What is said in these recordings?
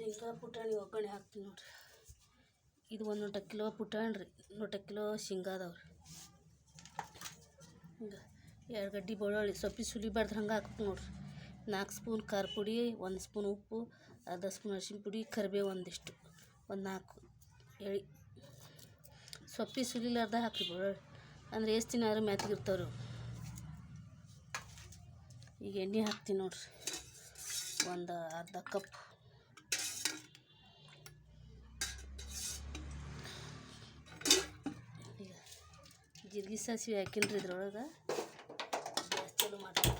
ಶೇಂಗಾ ಪುಟಾಣಿ ಒಗ್ಗರಣೆ ಹಾಕ್ತೀನಿ ನೋಡ್ರಿ. ಇದು ಒಂದು ನೂಟ ಕಿಲೋ ಪುಟಾಣಿ ರೀ ನೂಟ ಕಿಲೋ ಶೇಂಗಾ ಅದಾವೆ ರೀ. ಹಿಂಗೆ ಎರಡು ಗಡ್ಡೆ ಬೆಳ್ಳುಳ್ಳಿ, ಸೊಪ್ಪಿ ಸುಲಿಬಾರ್ದು ಹಂಗೆ ಹಾಕ್ಬೇಕು ನೋಡ್ರಿ. ನಾಲ್ಕು ಸ್ಪೂನ್ ಖಾರ ಪುಡಿ, ಒಂದು ಸ್ಪೂನ್ ಉಪ್ಪು, ಅರ್ಧ ಸ್ಪೂನ್ ಅರಿಶಿನ ಪುಡಿ, ಕರಿಬೇವು ಒಂದಿಷ್ಟು, ಒಂದು ನಾಲ್ಕು ಎಳಿ. ಸೊಪ್ಪಿ ಸುಲಿಲಾರ್ದ ಹಾಕಿ ಬೆಳ್ಳುಳ್ಳಿ. ಅಂದ್ರೆ ಎಷ್ಟು ದಿನ ಆದರೂ ಮೆತ್ತಗಿರ್ತಾವ್ರಿ ಅವು. ಈಗ ಎಣ್ಣೆ ಹಾಕ್ತೀನಿ ನೋಡ್ರಿ. ಒಂದು ಅರ್ಧ ಕಪ್. ಜೀರಿಗೆ ಸಾಸಿವೆ ಹಾಕಿಲ್ರಿ ಇದ್ರೊಳಗೆ? ಚಲೋ ಚಾಲು ಮಾಡ್ತೀನಿ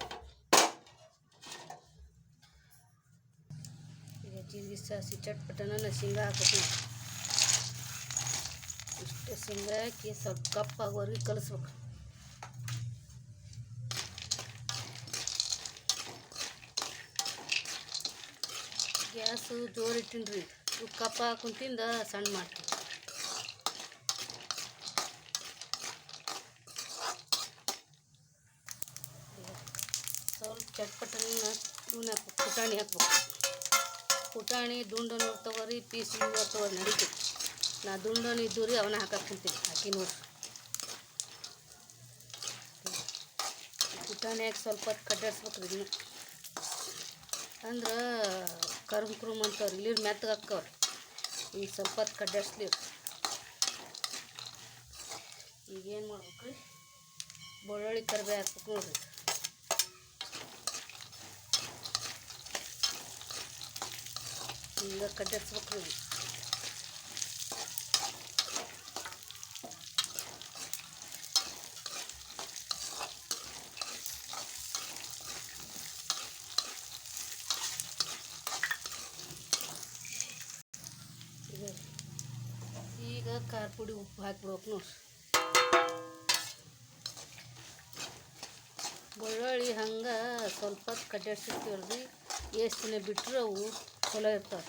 ಈಗ ಜೀರಿಗೆ ಸಾಸಿ ಚಟ್ಪಟನ ಶೇಂಗಾ ಹಾಕ್ಬೇಕು ಇಷ್ಟು ಶೇಂಗಾ ಹಾಕಿ ಸ್ವಲ್ಪ ಕಪ್ಪಾಗೋರಿಗೆ ಕಲಿಸ್ಬೇಕು. ಗ್ಯಾಸು ಜೋರು ಇಟ್ಟಿನಿ ರೀ ಕಪ್ಪ ಹಾಕೊಂತಿಂದ ಸಣ್ಣ ಮಾಡ್ತೀನಿ ಸ್ವಲ್ಪ ಚಟ್ಪಟನ ಇವನ್ನ ಪುಟಾಣಿ ಹಾಕ್ಬೇಕು. ಪುಟಾಣಿ ದುಂಡನು ತಗೋರಿ ಪೀಸ್ ತಗೋರಿ ನಡೀತೈತಿ ನಾ ದುಂಡನು ಇದ್ದು ರೀ ಅವನ್ನ ಕುಂತೀನಿ, ಹಾಕಿ ನೋಡ್ರಿ ಪುಟಾಣಿ ಹಾಕಿ ಸ್ವಲ್ಪ ಹೊತ್ತು ಕಡ್ಡಾಡ್ಸ್ಬೇಕು ರೀ ಅಂದ್ರೆ ಕರ್ಮ್ ಕುರುಮ್ ಅಂತವ್ರಿ ಇಲ್ಲಿ ಮೆತ್ತಗೆ ಹಾಕವ್ರಿ ಈಗ ಸ್ವಲ್ಪ ಹೊತ್ತು ಕಡ್ಡಾಡ್ಸ್ಲಿ ಈಗೇನು ಮಾಡ್ಬೇಕು? ರೀ ಬೆಳ್ಳುಳ್ಳಿ ಕರಿಬೇವು ಹಾಕ್ಬೇಕು ನೋಡ್ರಿ. ಈಗ ಕಡ್ಡಾಡ್ಸ್ಬೇಕು ರೀ ಈಗ ಖಾರ ಪುಡಿ ಉಪ್ಪು ಹಾಕ್ಬಿಡ್ಬೇಕು ನೋಡ್ರಿ ಬೆಳ್ಳುಳ್ಳಿ ಹಂಗೆ ಸ್ವಲ್ಪ ಕಡ್ಡಾಡ್ಸಿರ್ತೀವಲ್ರಿ ಎಷ್ಟು ದಿನ ಬಿಟ್ಟರೆ ಅವು ಚಲೋ ಇರ್ತಾವೆ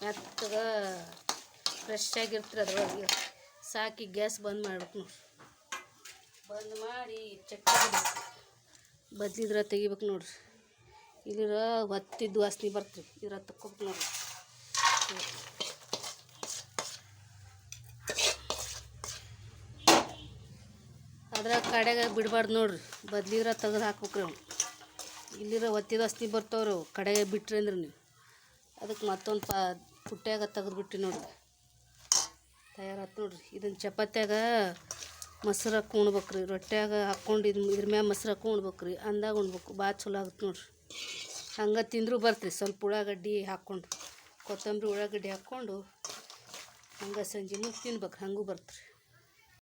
ಮೆತ್ತಗೆ ಫ್ರೆಶ್ ಆಗಿರ್ತೀರಿ ಅದ್ರೊಳಗೆ. ಸಾಕಿ ಗ್ಯಾಸ್ ಬಂದ್ ಮಾಡ್ಬೇಕು ನೋಡ್ರಿ. ಬಂದ್ ಮಾಡಿ ಚಕ್ಕಿ ಬದ್ಲಿದ್ರ ತೆಗಿಬೇಕು ನೋಡ್ರಿ. ಇದ್ರ ಒತ್ತಿದ್ದು ವಾಸನೆ ಬರ್ತೀವಿ ಇದ್ರ ತಕ್ಕೋಬೇಕು ನೋಡ್ರಿ. ಅದ್ರ ಕಡೆಗ ಬಿಡಬಾರ್ದು ನೋಡ್ರಿ. ಬದ್ಲಿದ್ರ ತೆಗೆದು ಹಾಕ್ಬೇಕ್ರಿ ಅವ್ನು. ಇಲ್ಲಿರ ಒತ್ತಿದ ವಾಸನೆ ಬರ್ತಾವ್ರಿ ಅವು. ಕಡೆಗೆ ಬಿಟ್ರಿ ಅಂದ್ರೆ ನೀವು. ಅದಕ್ಕೆ ಮತ್ತೊಂದು ಪಾ ಪುಟ್ಟ್ಯಾಗ ತೆಗೆದ್ಬಿಟ್ಟು ನೋಡ್ರಿ. ತಯಾರಾತು ನೋಡ್ರಿ. ಇದನ್ನು ಚಪಾತ್ಯಾಗ ಮೊಸರು ಹಾಕಿ ರೀ ರೊಟ್ಟ್ಯಾಗ ಹಾಕ್ಕೊಂಡು ಇದು ಇದ್ರ ಮ್ಯಾಗ ಮೊಸರು ಹಾಕಿ ಉಣ್ಬೇಕ್ರಿ. ಅಂದಾಗ ಉಣ್ಬೇಕು. ಭಾಳ ಚಲೋ ಆಗುತ್ತೆ ನೋಡ್ರಿ. ಹಂಗೆ ತಿಂದರೂ ಬರ್ತೀರಿ. ಸ್ವಲ್ಪ ಉಳ್ಳಾಗಡ್ಡಿ ಹಾಕ್ಕೊಂಡು, ಕೊತ್ತಂಬರಿ ಉಳ್ಳಾಗಡ್ಡಿ ಹಾಕ್ಕೊಂಡು ಹಂಗೆ ಸಂಜೆ ಮುಂದೆ ತಿನ್ಬೇಕು ಹಂಗೂ ಬರ್ತ್ರಿ.